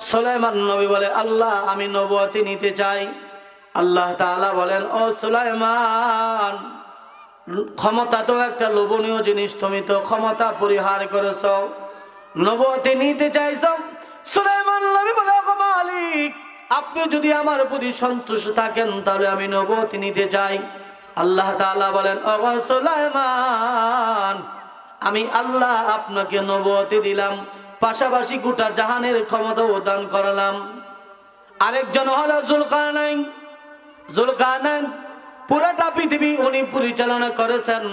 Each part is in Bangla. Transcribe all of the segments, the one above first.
সুলাইমান নবী বলে, আল্লাহ, আমি নবতি নিতে চাই। আল্লাহ তাআলা বলেন, ও সুলাইমান, ক্ষমতা তো একটা লোভনীয় জিনিস, তুমি তো ক্ষমতা পরিহার করেছ। নবুয়তি নিতে চাইছ? সুলাইমান নবী বলে, "ওগো মালিক, আপনি যদি আমার প্রতি সন্তুষ্ট থাকেন, তাহলে আমি নবতি নিতে চাই। আল্লাহ তাআলা বলেন, ওগো সুলাইমান, আমি আল্লাহ আপনাকে নবতি দিলাম। পাশাপাশি গোটা জাহানের ক্ষমতা দান করালাম। আরেকজন হলো জুলকারনাইন জুলকারনাইন পুরাটা পৃথিবী উনি পরিচালনা করেছেন।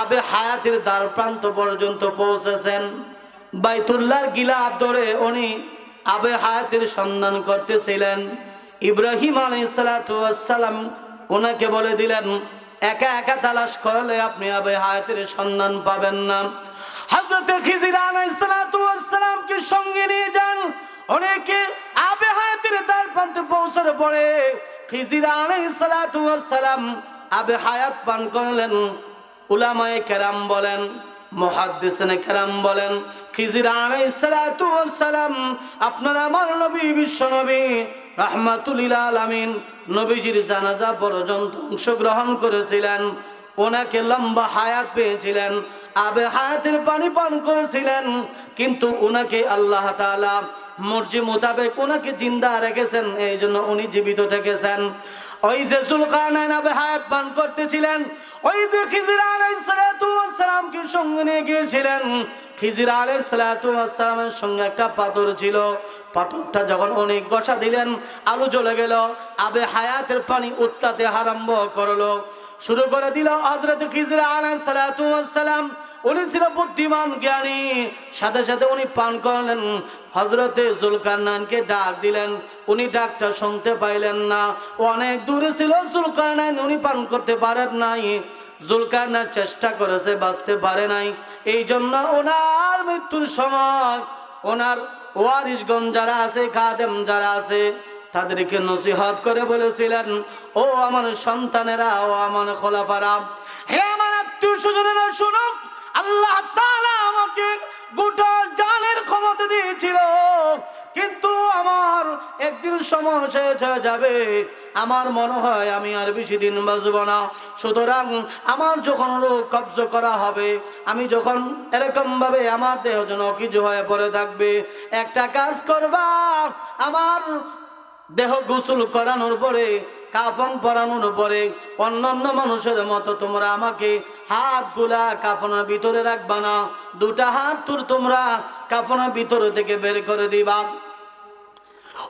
আবে হায়াতের দ্বার প্রান্ত পর্যন্ত পৌঁছেছেন। বাইতুল্লাহর গিলা ধরে উনি আবে হায়াতের সন্ধান করতেছিলেন। ইব্রাহিম আলাইসালাম ওনাকে বলে দিলেন, একা একা তালাশ করলে আপনি আবে হায়াতের সন্ধান পাবেন না। হযরত খিজির আলাইহিসসালামকে সঙ্গে নিয়ে যান। অনেকে আবে হায়াতের দ্বার প্রান্তে পৌঁছার পরে খিজির আলাইহিসসালাম আবে হায়াত পান করলেন। উলামায়ে কেরাম বলেন বলেন নবীজির জানাজা পর্যন্ত অংশগ্রহণ করেছিলেন। ওনাকে লম্বা হায়াত পেয়েছিলেন, আবে হায়াতের পানি পান করেছিলেন, কিন্তু ওনাকে আল্লাহ তাআলা মর্জি মোতাবেক ওনাকে জিন্দা রেখেছেন এই জন্য উনি জীবিত থেকেছেন। ওই যে জুলকারনাইন আবে হায়াত পান করতেছিলেন, ওই যে খিজির আলাইহিস সালাতু ওয়াস সালামকে সঙ্গে নিয়ে গিয়েছিলেন, খিজির আলাইহিস সালাতু সঙ্গে একটা পাথর ছিল, পাথরটা যখন অনেক গসা দিলেন, আলু জ্বলে গেল, আবে হায়াতের পানি উত্তাতে আরম্ভ করল। শুরু করে দিল হযরত খিজির আলাইহিস সালাতু ওয়াস সালাম। উনি ছিল বুদ্ধিমান, জ্ঞানী। সাথে সাথে উনি পান করলেন। হজরতে জুলকারনাইনকে ডাক দিলেন। উনি ডাকটা শুনতে পাইলেন না। অনেক দূরে ছিল জুলকারনাইন, উনি পান করতে পারেন নাই। জুলকারনাইন চেষ্টা করেছে, বাঁচতে পারে নাই। এই জন্য ওনার মৃত্যুর সময় ওনার ওয়ারিসগণ যারা আছে, খাদেম যারা আছে তাদেরকে নসিহত করে বলেছিলেন, ও আমার সন্তানেরা, ও আমার খোলাফারা, হে আমার আত্মীয় স্বজনেরা, শুনো, আল্লাহ আমাকে গোটা জানের ক্ষমতা দিয়েছিল। কিন্তু আমার একদিন সময় শেষ হয়ে যাবে, আমার মনে হয় আমি আর বেশি দিন বাঁচব না। সুতরাং আমার যখন রোগ কবজ করা হবে, আমি যখন এরকম ভাবে আমার দেহ যেন কিছু হয়ে পড়ে থাকবে, একটা কাজ করবা, আমার দেহ গোসল করানোর পরে, কাফন পরানোর পরে, অন্যান্য মানুষের মতো তোমরা আমাকে হাতগুলা কাফনের ভিতরে রাখবা না, দুটা হাত তোর তোমরা কাফনের ভিতরে থেকে বের করে দিবা।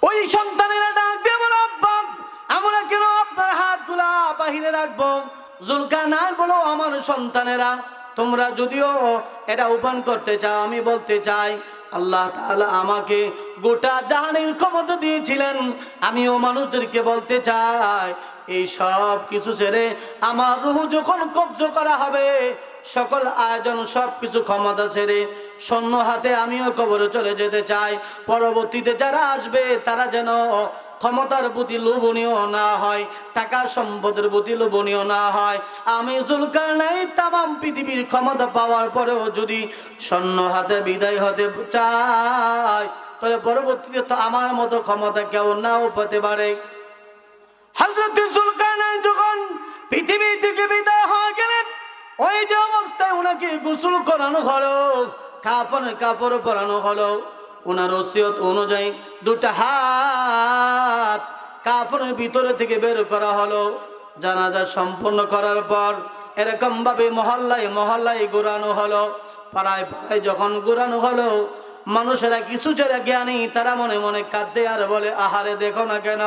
ওই সন্তানেরা ডাক দিয়ে বলো, আব্বা, আমরা কেন আপনার হাতগুলা বাহিরে রাখব? জুলকা না বলো, আমার সন্তানেরা, তোমরা যদিও এটা ওপেন করতে চাও, আমি বলতে চাই আল্লাহ আমাকে গোটা জাহানের ক্ষমতা দিয়েছিলেন। আমিও মানুষদেরকে বলতে চাই, এই সব কিছু ছেড়ে আমার রুহু যখন কব্জ করা হবে, সকল আয়োজন সব কিছু ক্ষমতা ছেড়ে সৈন্য হাতে আমিও কবরে চলে যেতে চাই। পরবর্তীতে যারা আসবে, তারা যেন ক্ষমতার প্রতি লোভনীয় না হয় টাকা সম্পদের প্রতি লোভনীয় না হয়। আমি জুলকার নাই তামাম পৃথিবীর ক্ষমতা পাওয়ার পরেও যদি স্বর্ণ হাতে, বিদায় হতে চাই, তাহলে পরবর্তীতে তো আমার মতো ক্ষমতা কেউ নাও পেতে পারে। জুলকারনাইন যখন পৃথিবী থেকে বিদায় হয়ে গেলেন, ওই যে অবস্থায় ওনাকে গোসল করানো হলো, কাফনের কাপড় পরানো হলো। ওনার ওসিয়ত অনুযায়ী দুটা হাত কাফনের ভিতরে থেকে বের করা হলো। জানাজা সম্পন্ন করার পর এরকম ভাবে মহল্লায় মহল্লায় ঘোরানো হলো। পাড়ায় পাড়ায় যখন ঘোরানো হলো, মানুষেরা কিছু যারা জ্ঞানী, তারা মনে মনে কাঁদতে আর বলে, আহারে, দেখো না কেন?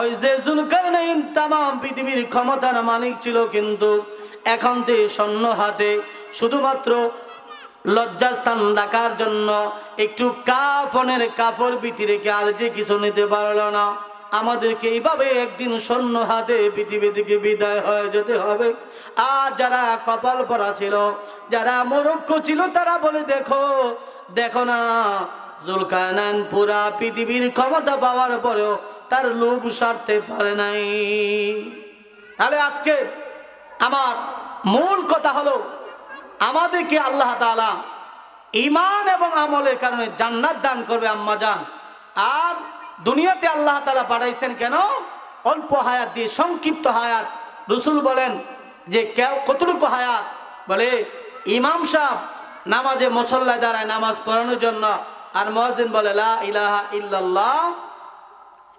ওই যে জুলকারনাইন তামাম পৃথিবীর ক্ষমতার মালিক ছিল কিন্তু এখন তে স্বর্ণ হাতে শুধুমাত্র লজ্জাস্থান ডাকার জন্য একটু কাফনের কাপড় বিতি রেখে আর যে কিছু নিতে পারল না। আমাদেরকে এইভাবে একদিন স্বর্ণ হাতে পৃথিবী থেকে বিদায় হয়ে যেতে হবে। আর যারা কপাল পরা ছিল, যারা মরক্ষ ছিল, তারা বলে, দেখো দেখো না, জুলকানান পুরা পৃথিবীর ক্ষমতা পাওয়ার পরেও তার লোভ সারতে পারে নাই। তাহলে আজকে আমার মূল কথা হলো আমাদেরকে আল্লাহ তাআলা ইমান এবং আমলের কারণে জান্নাত দান করবে, আম্মা জান। আর দুনিয়াতে আল্লাহ তালা পাঠাইছেন কেন? অল্প হায়াত দিয়ে, সংক্ষিপ্ত হায়াত। রসুল বলেন যে, কেউ কতটুকু হায়াত? বলে, ইমাম সাহ নামাজে মুসল্লায় দাঁড়ায় নামাজ পড়ানোর জন্য, আর মহাজিন বলে, লা ইলাহা ইল্লাল্লাহ।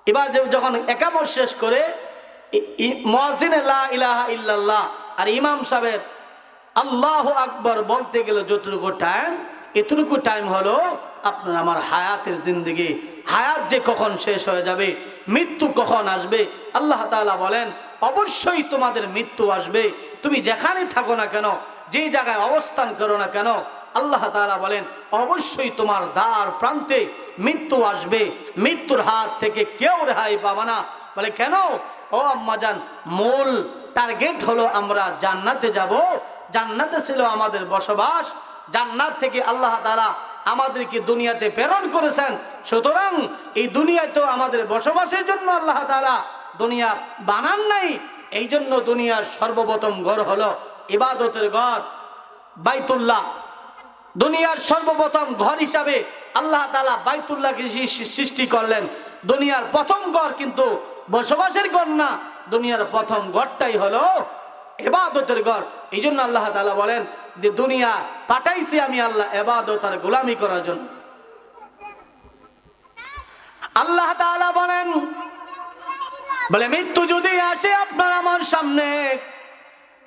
এবার যখন একামত শেষ করে মহাজিনে লা ইলাহা ইল্লাল্লাহ আর ইমাম সাহেব আল্লাহ আকবর বলতে গেলে যতটুকু টাইম এতটুকু টাইম হলো আপনার আমার হায়াতের জিন্দগি। হায়াত যে কখন শেষ হয়ে যাবে, মৃত্যু কখন আসবে? আল্লাহ তাআলা বলেন, অবশ্যই তোমাদের মৃত্যু আসবে। তুমি যেখানে থাকো না কেন, যে জায়গায় অবস্থান করো না কেন, আল্লাহ তাআলা বলেন, অবশ্যই তোমার দ্বার প্রান্তে মৃত্যু আসবে। মৃত্যুর হাত থেকে কেউ রেহাই পাবা না। বলে কেন? ও আম্মাজান মূল টার্গেট হলো আমরা জান্নাতে যাব জান্নাতে ছিল আমাদের বসবাস, জান্নাত থেকে আল্লাহ তাআলা আমাদেরকে দুনিয়াতে প্রেরণ করেছেন। সুতরাং এই দুনিয়ায় তো আমাদের বসবাসের জন্য আল্লাহ তাআলা দুনিয়া বানান নাই এই জন্য দুনিয়ার সর্বপ্রথম ঘর হলো ইবাদতের ঘর, বাইতুল্লাহ। দুনিয়ার সর্বপ্রথম ঘর হিসাবে আল্লাহ তালা বাইতুল্লাহকে সৃষ্টি করলেন। দুনিয়ার প্রথম ঘর কিন্তু বসবাসের ঘর না, দুনিয়ার প্রথম ঘরটাই হলো এবাদতের ঘর। এই জন্য আল্লাহ তালা বলেন যে, দুনিয়া পাঠাইছি আমি আল্লাহ এবাদত আর গোলামি করার জন্য। আল্লাহ তাআলা বলেন, বলে, মৃত্যু যদি আসে আপনার আমার সামনে,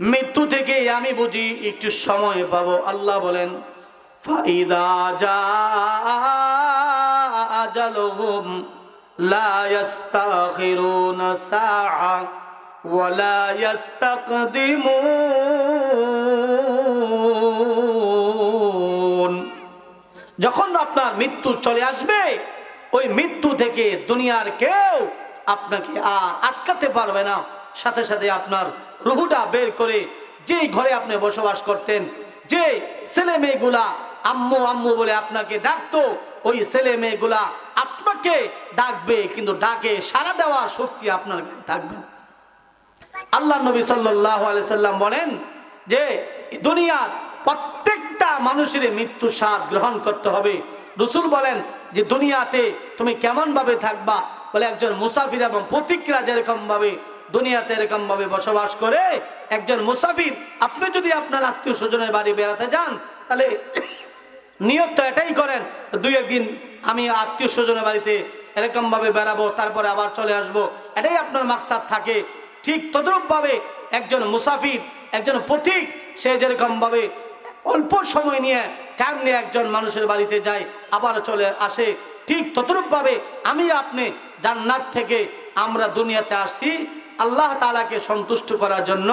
মৃত্যু থেকে আমি বুঝি একটু সময় পাবো। আল্লাহ বলেন, ফাইদা যা লা ইস্তাখিরুনা ওয়ালা ইস্তাকদিমুন যখন আপনার মৃত্যু চলে আসবে, ওই মৃত্যু থেকে দুনিয়ার কেউ আপনাকে আর আটকাতে পারবে না সাথে সাথে আপনার রুহুটা বের করে যে ঘরে আপনি বসবাস করতেন যে ছেলে মেয়েগুলা আম্মু আম্মু বলে আপনাকে ডাকতো, ওই ছেলে মেয়েগুলা আপনাকে ডাকবে, কিন্তু ডাকে সারা দেওয়ার শক্তি আপনার থাকবে না। আল্লাহ নবী সাল্লাম বলেন যে দুনিয়ার প্রত্যেকটা মানুষের মৃত্যু স্বাদ গ্রহণ করতে হবে। রসুল বলেন যে দুনিয়াতে তুমি কেমন ভাবে থাকবা? বলে একজন মুসাফির এবং প্রতিক্রিয়া যেরকম ভাবে দুনিয়াতে এরকম ভাবে বসবাস করে, একজন মুসাফির, আপনি যদি আপনার আত্মীয় স্বজনের বাড়ি বেড়াতে যান, তাহলে নিয়ত তো এটাই করেন, দুই একদিন আমি আত্মীয় স্বজনের বাড়িতে এরকম ভাবে বেড়াবো, তারপরে আবার চলে আসব। এটাই আপনার মাকসাদ থাকে। ঠিক তদ্রুপ ভাবে একজন মুসাফির, একজন পথিক, সে যেরকম ভাবে অল্প সময় নিয়ে টাইম নিয়ে একজন মানুষের বাড়িতে যায়, আবার চলে আসে, ঠিক তদ্রুপ ভাবে আমি আপনি জান্নাত থেকে আমরা দুনিয়াতে আসছি, আল্লাহ তালাকে সন্তুষ্ট করার জন্য,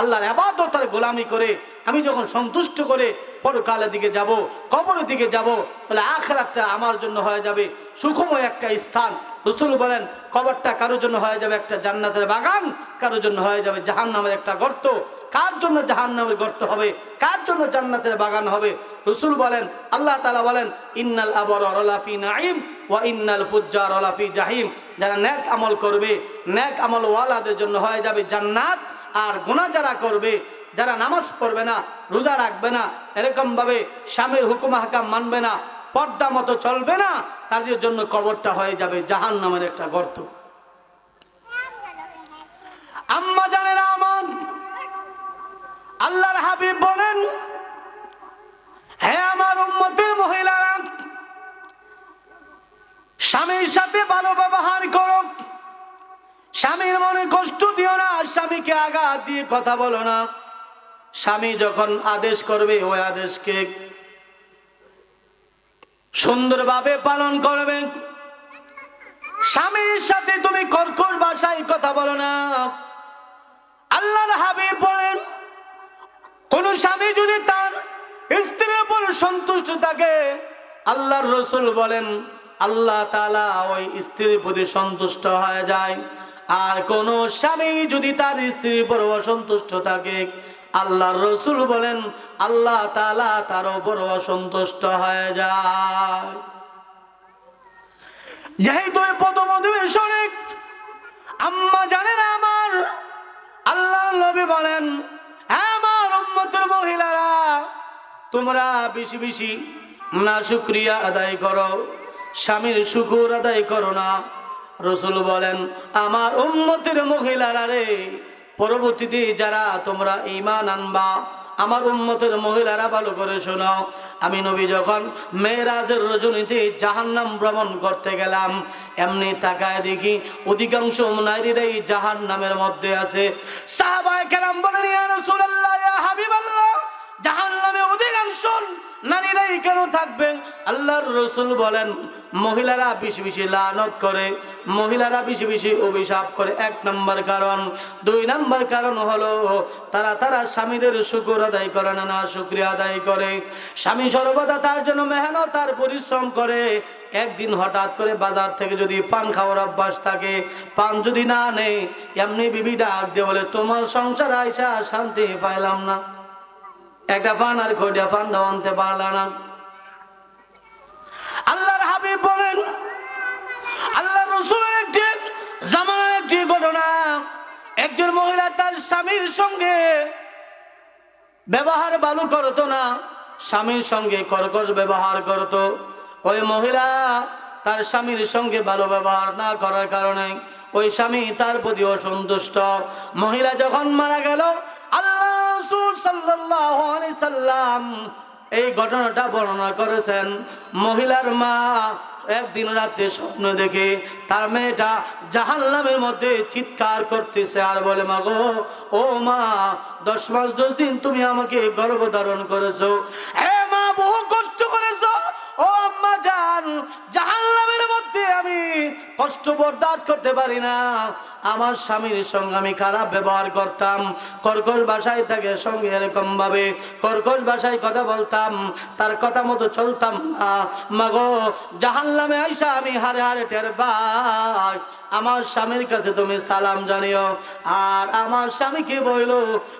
আল্লাহর আবাদতার গোলামি করে আমি যখন সন্তুষ্ট করে পরকালের দিকে যাব, কবরের দিকে যাব, তাহলে আখরাতটা আমার জন্য হয়ে যাবে। সুখময় একটা স্থান। রসুল বলেন, কবরটা কারোর জন্য হয়ে যাবে একটা জান্নাতের বাগান, কারোর জন্য হয়ে যাবে জাহান নামের একটা গর্ত। কার জন্য জাহান নামের গর্ত হবে? কার জন্য জান্নাতের বাগান হবে? রসুল বলেন, আল্লাহ তালা বলেন, ইন্নাল আবর রলাফি নাইম ওয়া ইন্নাল ফুজ্জার রলাফি জাহিম। যারা ন্যাক আমল করবে ন্যাক আমল ওয়ালাদের জন্য হয়ে যাবে জান্নাত, আর গুনাহ যারা করবে যারা নামাজ পড়বে না, রোজা রাখবে না এরকম ভাবে স্বামীর হুকুম হাকাম মানবে না, পর্দা মতো চলবে না তাদের জন্য কবরটা হয়ে যাবে জাহান নামের একটা গর্ত। আম্মা জানে না আমার আল্লাহর হাবিব বলেন হ্যাঁ আমার উম্মতের মহিলারা, স্বামীর সাথে ভালো ব্যবহার করো। স্বামীর মনে কষ্ট দিও না স্বামীকে আঘাত দিয়ে কথা বলো না। স্বামী যখন আদেশ করবে, ওই আদেশকে সুন্দরভাবে পালন করবে। স্বামীর সাথে তুমি কর্কশ ভাষায় কথা বলো না। আল্লাহর হাবিব বলেন, কোন স্বামী যদি তার স্ত্রীর উপর সন্তুষ্ট থাকে, আল্লাহর রসুল বলেন, আল্লাহ তালা ওই স্ত্রীর প্রতি সন্তুষ্ট হয়ে যায়। আর কোন স্বামী যদি তার স্ত্রীর উপর অসন্তুষ্ট থাকে আল্লাহর রসুল বলেন, আল্লাহ তালা তার উপর অসন্তুষ্ট হয়ে যায়। যেহেতু প্রথম অধিবেশনে আম্মা জানেন আমার। আল্লাহ নবী বলেন আমার উম্মতের মহিলারা, তোমরা বেশি বেশি না শুক্রিয়া আদায় করো, স্বামীর শুকুর আদায় করো না। রসুল বলেন, আমার উন্মতির মহিলারা রে পরবর্তীতে যারা তোমরা ইমান আনবা, আমার উন্মতের মহিলারা ভালো করে শোনাও আমি নবী যখন মেয়েরাজের রজনীতে জাহান্নাম ভ্রমণ করতে গেলাম, এমনি তাকায় দেখি অধিকাংশ নারীরাই জাহান্নামের মধ্যে আছে। সাহাবায়ে কেরাম বলেন, ইয়া রাসূলুল্লাহ, ইয়া হাবিবাল্লাহ। জাহান নামে অধিকাংশ নারীরাই কেন থাকবে? আল্লাহর রসুল বলেন, মহিলারা বেশি বেশি লানত করে, মহিলারা বেশি বেশি অভিশাপ করে। এক নম্বর কারণ, দুই নম্বর কারণ হলো, তারা তারা স্বামীদের শুকুর আদায় করে না না, শুক্রিয়া আদায় করে। স্বামী সর্বদা তার জন্য মেহনত আর পরিশ্রম করে। একদিন হঠাৎ করে বাজার থেকে যদি পান খাওয়ার অভ্যাস থাকে, পান যদি না নেই, এমনি বিবি ডাক দিয়ে বলে, তোমার সংসার আইসা শান্তি পাইলাম না। একটা ফান আর ফান আনতে পারল না। আল্লাহর হাবিব বলেন আল্লাহ রসুলের একটি একটি ঘটনা। একজন মহিলা তার স্বামীর সঙ্গে ব্যবহার ভালো করতো না, স্বামীর সঙ্গে কর্কশ ব্যবহার করত। ওই মহিলা তার স্বামীর সঙ্গে ভালো ব্যবহার না করার কারণে ওই স্বামী তার প্রতি অসন্তুষ্ট। মহিলা যখন মারা গেল, আল্লাহ এই ঘটনাটা বর্ণনা করেছেন। মহিলার মা একদিন রাতে স্বপ্ন দেখে তার মেয়েটা জাহান্নামের মধ্যে চিৎকার করতেছে আর বলে, মা গো, ও মা, দশ মাস দশ দিন তুমি আমাকে গর্ভধারণ করেছ। হে মা, বহু কষ্ট করেছ। ও আম্মা জান আমি কষ্ট বরদাস্ত করতে পারি না। আমার স্বামীর সঙ্গে আমি খারাপ ব্যবহার করতাম। কর্কশ ভাষায় তাকে সঙ্গে এরকম ভাবে কর্কশ ভাষায় কথা বলতাম। তার কথা মতো চলতাম না। মাগো, জাহান্নামে আইসা আমি হারে হারে টের আমার স্বামীর কাছে তুমি সালাম জানিও। আর আমার স্বামীকে বইলো